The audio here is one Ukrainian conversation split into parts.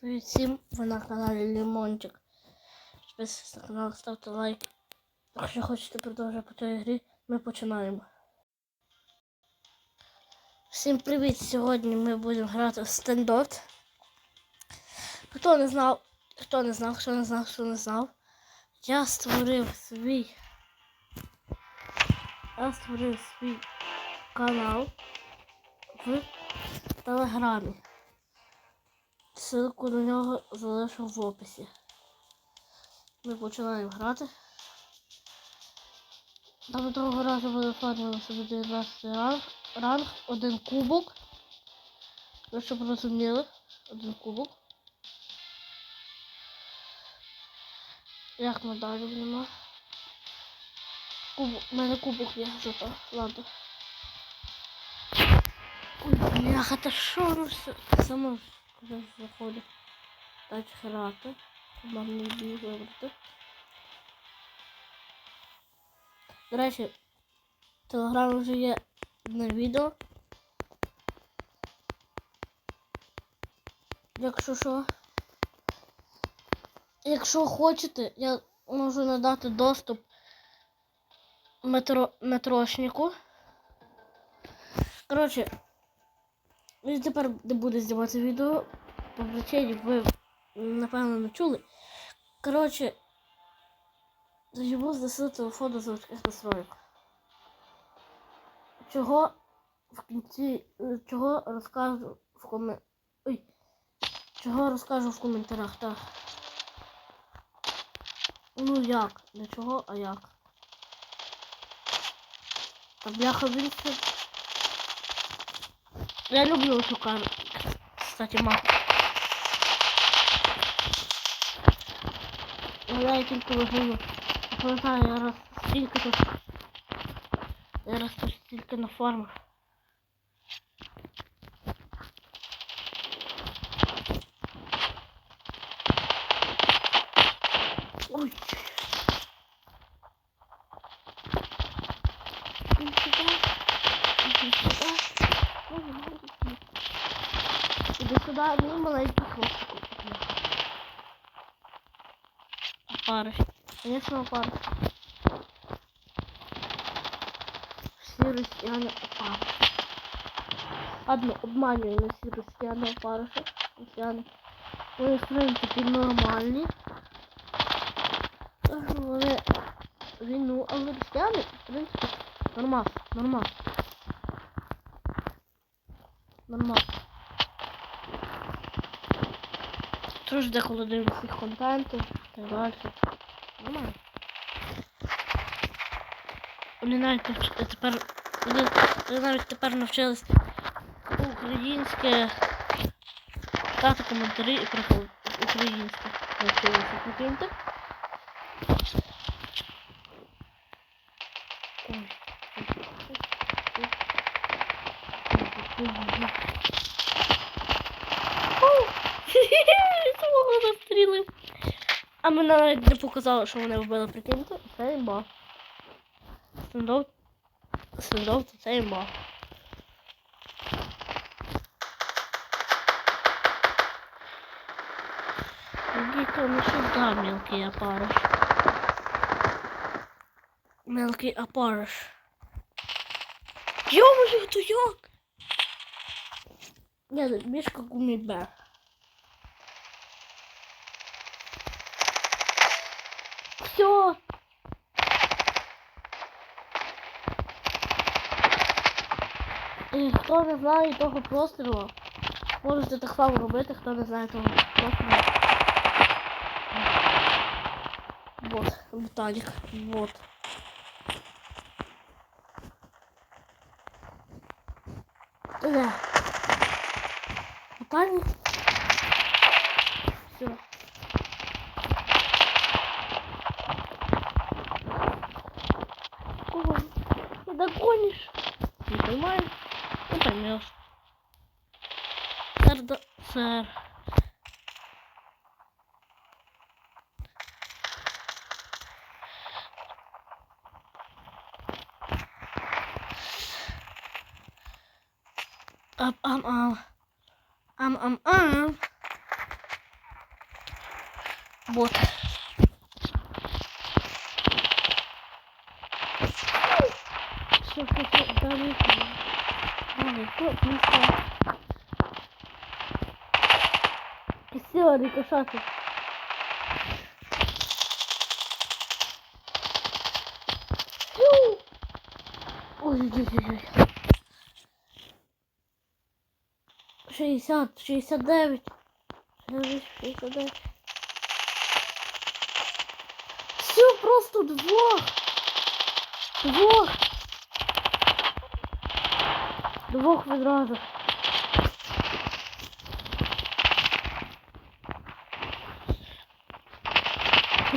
Привіт всім, ви на каналі Лімончик. Підписуйтесь на канал, ставте лайк. Якщо хочете продовжувати по цій грі, ми починаємо. Всім привіт! Сьогодні ми будемо грати в стендот. Хто не знав, хто не знав, хто не знав, хто не знав. Я створив свій. Я створив свій канал в Телеграмі. Ссылку на нього залишу в описі. Ми починаємо грати. Там другого разу буде оформили собі 19 ранг, ранг, один кубок. Ви щоб розуміли, один кубок. Як ми далі будемо? Кубок, у мене кубок є зато, ладно. Ой, бляха, та що ну все? Само вже заходить. Так грати. Не бій вибрати. До речі, в телеграмі вже є одне відео. Якщо що. Якщо хочете, я можу надати доступ метро, метрошнику. Коротше, він тепер не буде знімати відео. По причині ви, напевно, не чули. Коротше, йому знесли телефон до заводських настроїк. Чого в кінці, е, чого розкажу в комен... Ой, чого розкажу в коментарях, так. Ну як? Не чого, а як. Та бляха він це... Я люблю цю кару. Кстати, мапу. Ну, я тільки виграю. Я пам'ятаю, я раз стільки тут. Я раз тут стільки на фармах. Ой. Иди сюда. Иди сюда. Ой, маленький. Иди сюда, ну маленький хвостик. Опарыш. Конечно, опарыш. Всі росіяни опарыш. Ладно, обманюю на всі росіяни опариші. Росіяни. Вони, в принципі, нормальні. Вони війну, але росіяни, в принципі, нормас, нормас. Нормас. Тож деколи дивлюся їх контенту, так далі. Нормально. Вони навіть тепер вони навіть тепер навчились українське читати коментарі і про українське. Навчилися прикиньте. Ой. Самого застрілив. А мене навіть не показало, що вони вбили прикиньте. Це імба. Стендов. Стендов це імба. Иди-ка ну сюда, мелкий опарыш. Мелкий опарыш. Ё-моё, это як? Нет, мишка гумибе. Все. І хто не знає того прострілу, можете так само робити, хто не знає того прострілу. Вот, ботаник. Вот. Не догонишь. Не поймаешь. Не поймешь. Сэр, да, сэр. Ам ам ам. Ам ам ам. бот. И все, рикошеты. Фью! Ой-ой-ой-ой. 60, 69. 69. Все просто двох. Двох. Двох відразу.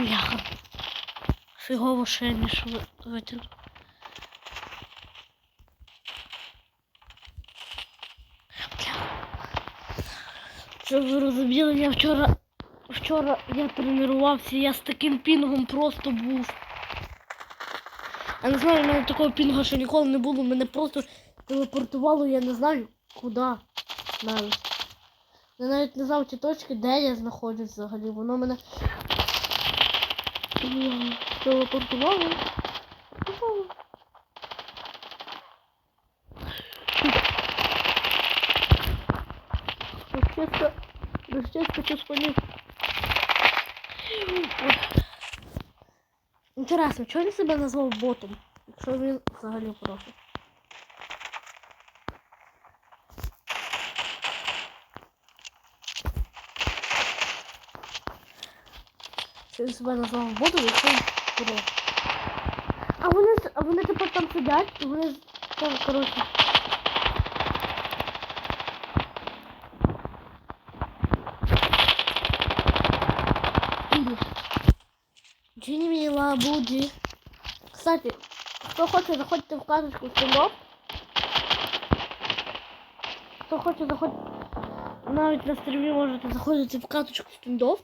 Бляха. Фігово ще ніж ви- витягну. Щоб ви розуміли, я вчора. Вчора я тренувався, я з таким пінгом просто був. Я не знаю, в мене такого пінгу ще ніколи не було. Мене просто телепортувало, я не знаю куди навіть. Я навіть не знав ті точки, де я знаходжусь взагалі. Воно мене М, телепортували. Телепортувало. Розческа, розческа чи спалив. Інтересно, чого він себе назвав ботом? Якщо він взагалі профі. Себе назвав ботом, якщо профі. А вони, а вони тепер там сидять, і вони там, коротше. Мила Буди. Кстати, кто хочет, заходите в карточку стендов. Хто хоче заходити навіть на стрімі можете заходити в карточку стендов.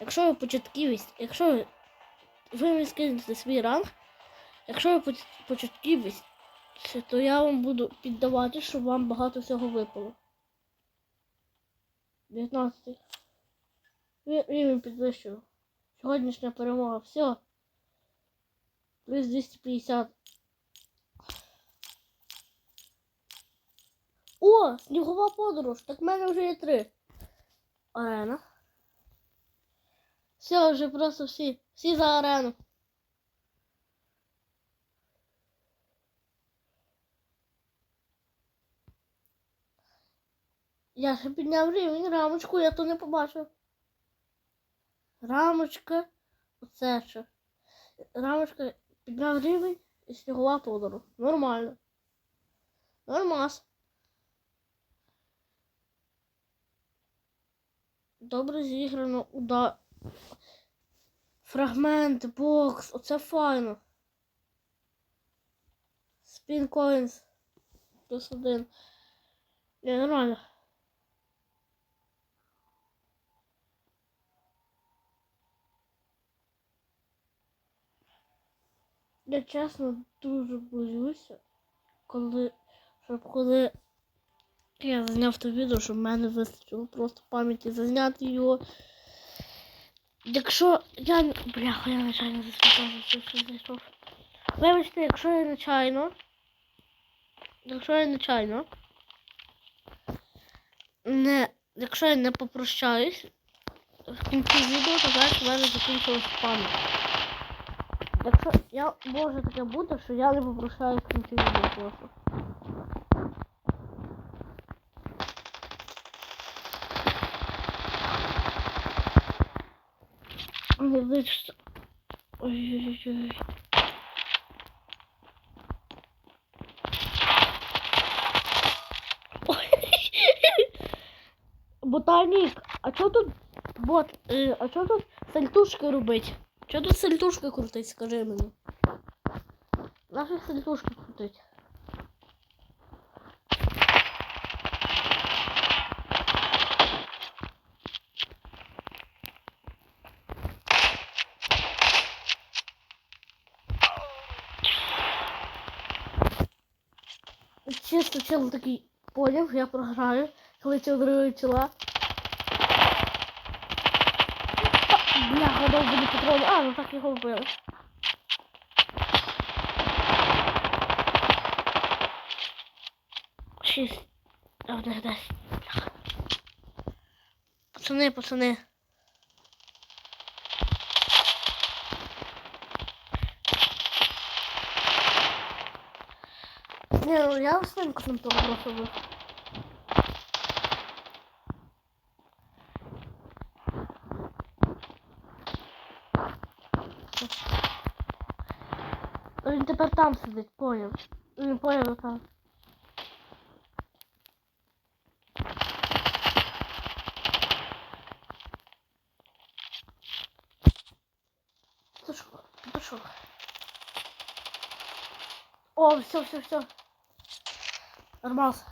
Якщо ви початківець, якщо ви, ви скинете свій ранг, якщо ви поч- початківець, то я вам буду піддавати, щоб вам багато всього випало. 19. Рівень підвищую. Сьогоднішня перемога. Все. Плюс 250. О, снігова подорож. Так в мене вже є три. Арена. Все, вже просто всі. Всі за арену. Я ще підняв рівень, рамочку, я то не побачив. Рамочка. Оце що. Рамочка підняв рівень і снігова подорож. Нормально. Нормас. Добре зіграно удар. Фрагменти, бокс, оце файно. Спін коінс. Плюс один. Не, нормально. Я чесно дуже боюся, коли, щоб коли я зняв те відео, щоб в мене вистачило просто пам'яті зазняти його. Якщо я. Бляха, я нечайно засвітав, що що зайшов. Вибачте, якщо я нечайно. Якщо я нечайно. Не. Якщо я не попрощаюсь, в кінці відео, то знаєш, в мене закінчилась пам'ять. Якщо я може таке бути, що я не попрощаюсь в кінці відео просто. Не вичте. Ой-ой-ой. Ой. Ботанік, а чого тут бот, е, а чого тут сальтушки робить? Чого тут сальтушки крутить, скажи мені? Наші сальтушки крутить. Чел такий поняв, я програю, коли ці одрують тіла. Бляха, довбані патрони. А, ну так його вбили. Шість. А, них десять. Пацани, пацани. Не, ну я там того просто був. Він там сидить, поняв. Він поняв там. Петушок. О, все, все, все. Нормас.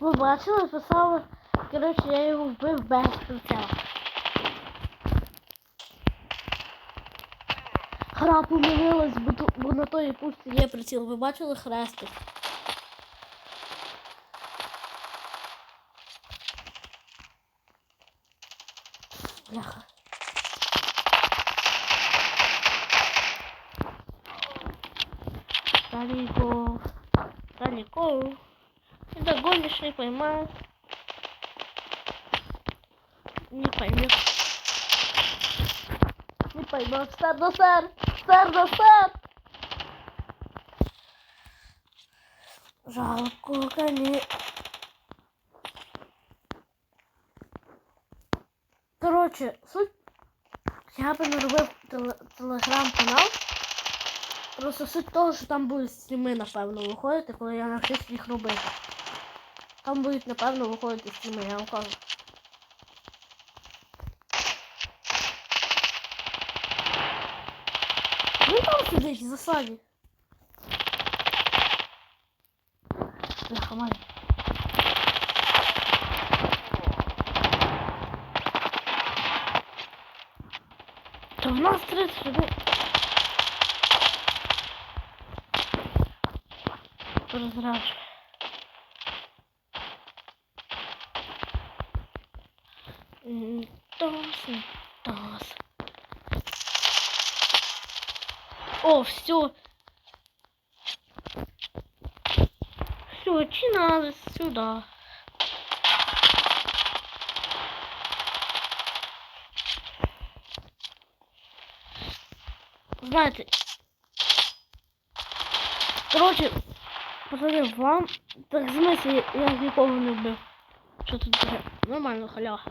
Ви бачили, коротше, я його вбив без прицела. Гра помилилась, бо на тої пушці є приціл. Ви бачили хрестик? Бляха. Далеко. Далеко. Не догонишь, не поймаешь. Не поймешь. Не поймешь. Сэр, да сэр! Сэр, да сэр! Жалко, коні. Короче, суть. Я би не робив теле- телеграм-канал. Просто суть того, що там будуть стріми, напевно, виходити, коли я навчусь їх робити. Там будуть, напевно, виходити стріми, я вам кажу. Сидить в засаде. Бляха, Да в нас 30 людей. Розраджу. О, все. Все, чи сюда. Знаете, короче, пацаны, вам так в смысле я нікого не вбив. Що тут? Нормально, халява.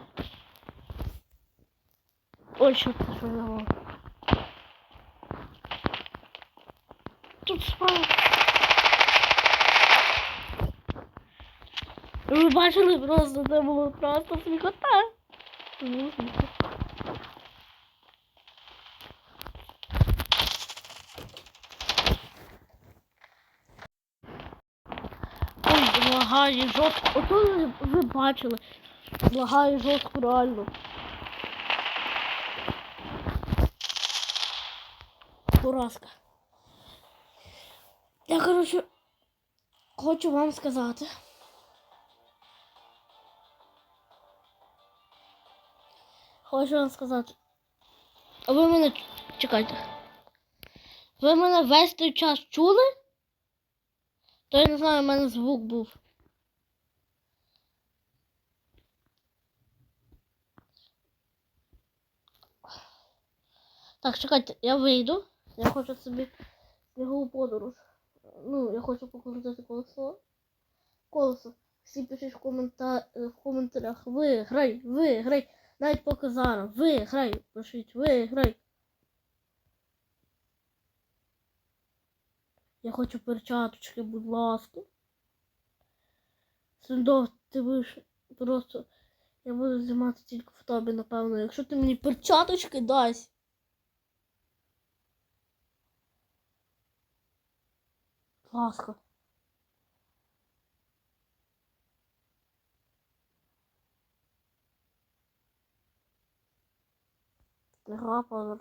Ой, що? Тут спав. Ви бачили просто, це було просто сміхота. Ой, лагає жорстко. Ото ви, ви бачили. Лагає жорстко реально. Поразка. Я, коротше, хочу вам сказати. Хочу вам сказати. А ви мене чекайте. Ви мене весь той час чули? То я не знаю, у мене звук був. Так, чекайте, я вийду. Я хочу собі снігову подорож. Ну, я хочу покрутити колесо. Колесо. Всі пишіть в, комента... в коментарях. Виграй, виграй. Навіть поки зараз. Виграй. Пишіть, виграй. Я хочу перчаточки, будь ласка. Сендов, ти будеш просто. Я буду знімати тільки в тобі, напевно. Якщо ти мені перчаточки дасть. ласка. Гра подорож.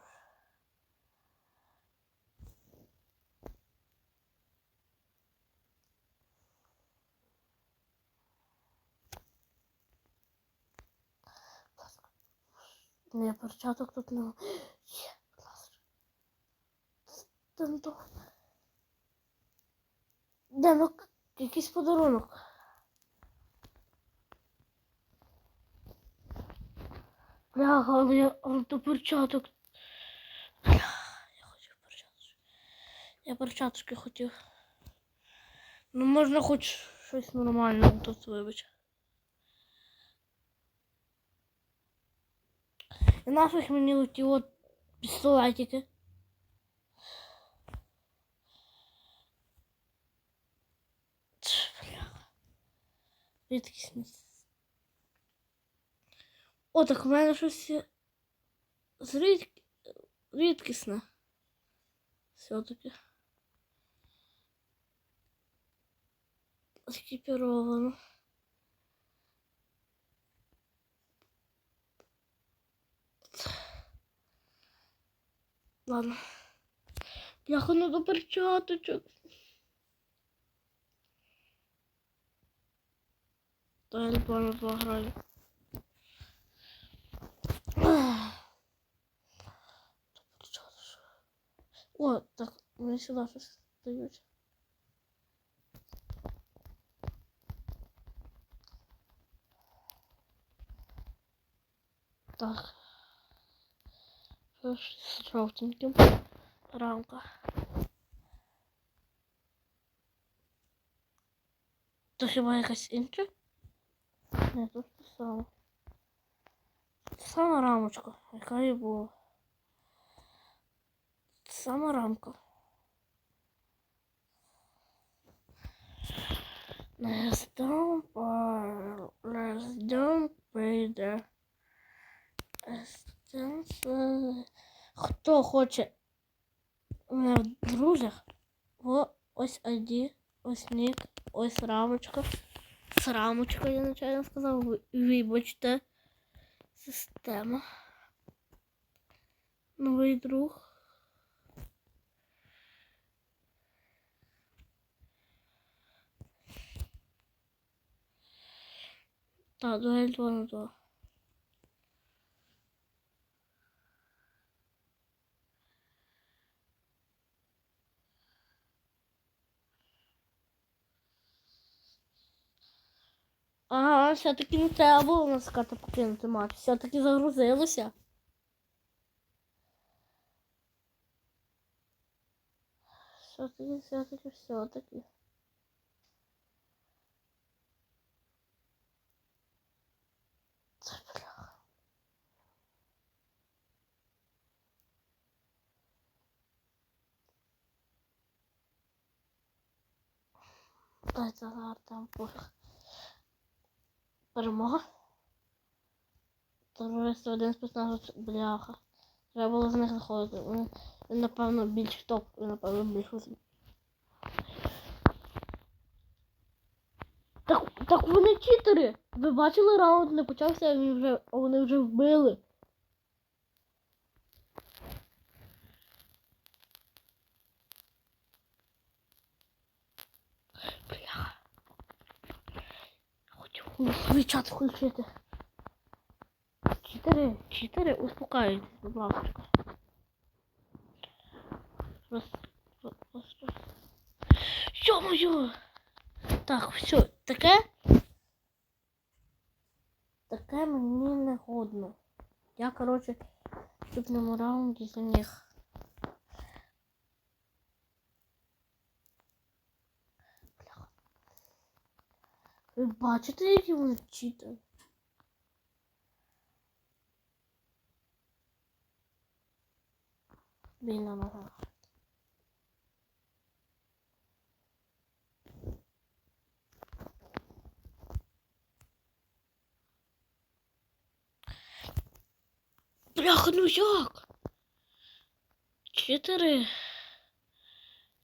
Будь перчаток тут не є, будь ласка. Ну якийсь подарунок. Бляха, але я але перчаток. Я хотів перчаточки. Я перчаточки хотів. Ну можна хоч щось нормальне тут вибач. І нафіг мені оті от пістолетики. Тш, бляха. О, так в мене щось є з рідк... рідкісне. Все-таки. Екіпіровано. Ладно. Бляха, ну до перчаточок. Та я не пограю. О, так, мені сюди щось дають. Так. З жовтеньким. Рамка. То хіба якась інша? Ні, тут те саме. Сама рамочка, яка і. Сама рамка. Let's don't. Let's don't uh, Хто хоче мене в друзях? О, ось ID, ось нік, ось рамочка. З рамочка, я нечайно сказав. Ви- Вибачте. Система. Новий друг. Так, дуель 2 на 2. Ага, все-таки не треба було натискати покинути матч. Все-таки загрузилося. Все-таки, все-таки, все-таки. Дай зараз там. Перемога. Терористи один спецназ бляха. Треба було з них заходити. Він, він, напевно, більш топ, він, напевно, більш усім. Так, так вони читери! Ви бачили раунд не почався, а вони вже вбили. Голосовий чат включити. Чотири, чотири, успокаюйтесь, будь ласка. Раз, раз. Ё-моё! Так, все, таке. Таке мені не годно. Я, короче, в наступному раунді за них. бачите, які вони читають? Біля нога. Бляха, ну як? Чотири.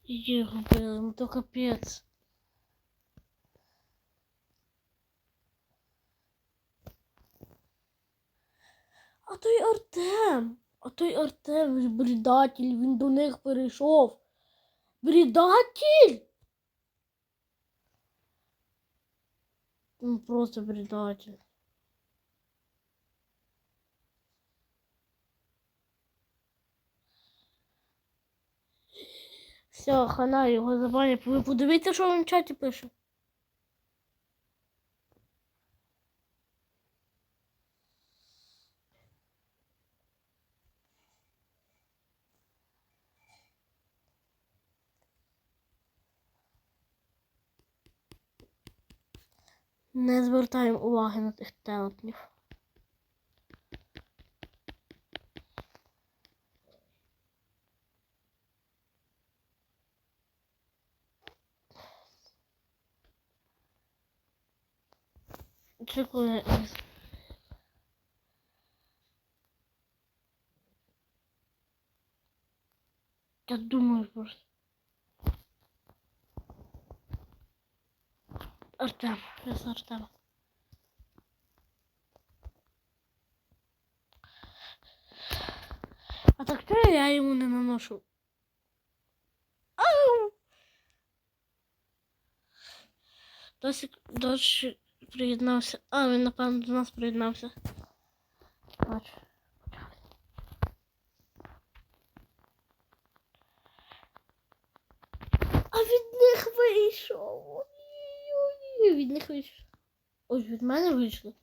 Її губили, ну то капець. А той Артем, а той Артем ж бредатель, він до них перейшов. Бредатель? Ну просто бредатель. Все, хана його забанять. Ви подивіться, що він в чаті пише. Не звертаємо уваги на тих телепнів. Чекай. Я думаю просто. Артем, я з Артема. А так чого я йому не наношу? Ау! Досі, дощ приєднався. А, він, напевно, до нас приєднався. Бачу. А від них вийшов. Ой-ой-ой, Від них вийшов. Ось від мене вийшли.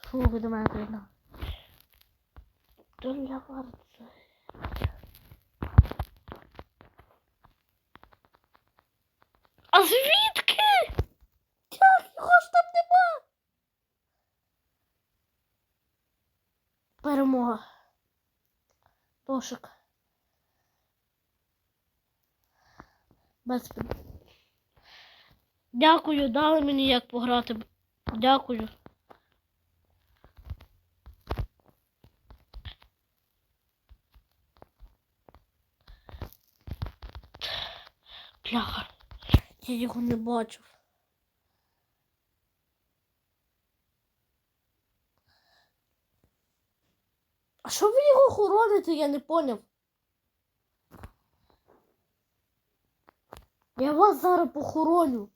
Фу, ви до мене приєднали. То для варти. А звідки? Як його ж там нема? Перемога. Тошик. Без Дякую, дали мені як пограти. Дякую. Бляха. Я його не бачив. А що ви його хороните, я не поняв. Я вас зараз похороню.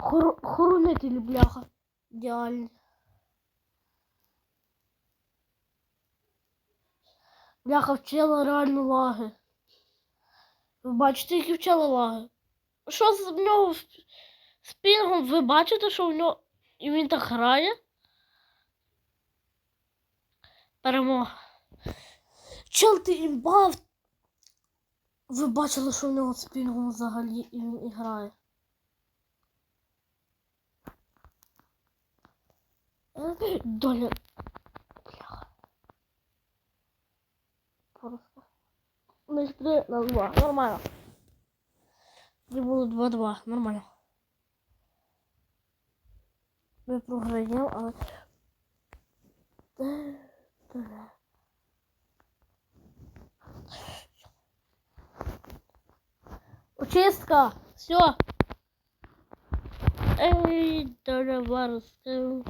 Хор... Хоронителі, бляха. Ідеальні. Бляха, вчила реально лаги. Ви бачите, які вчила лаги? Що з нього з- з пінгом? Ви бачите, що в нього. І він так грає? Перемога. Чел ти імбав. Ви бачили, що в нього з пінгом взагалі і він і грає. Доля. Бляха. Просто. Ж три на два. Нормально. Це було 2-2. Нормально. Ми програємо, але. Очистка! Все! Эй, Доля Варска.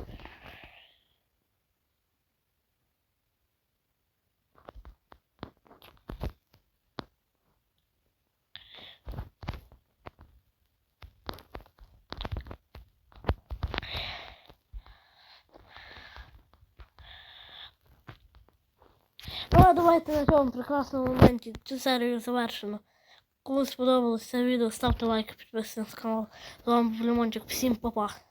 Ну, а давайте на цьому прекрасному моменті цю серію завершено. Кому сподобалось це відео, ставте лайк, підписуйтесь на канал. З вами був Лімончик, Всім па-па.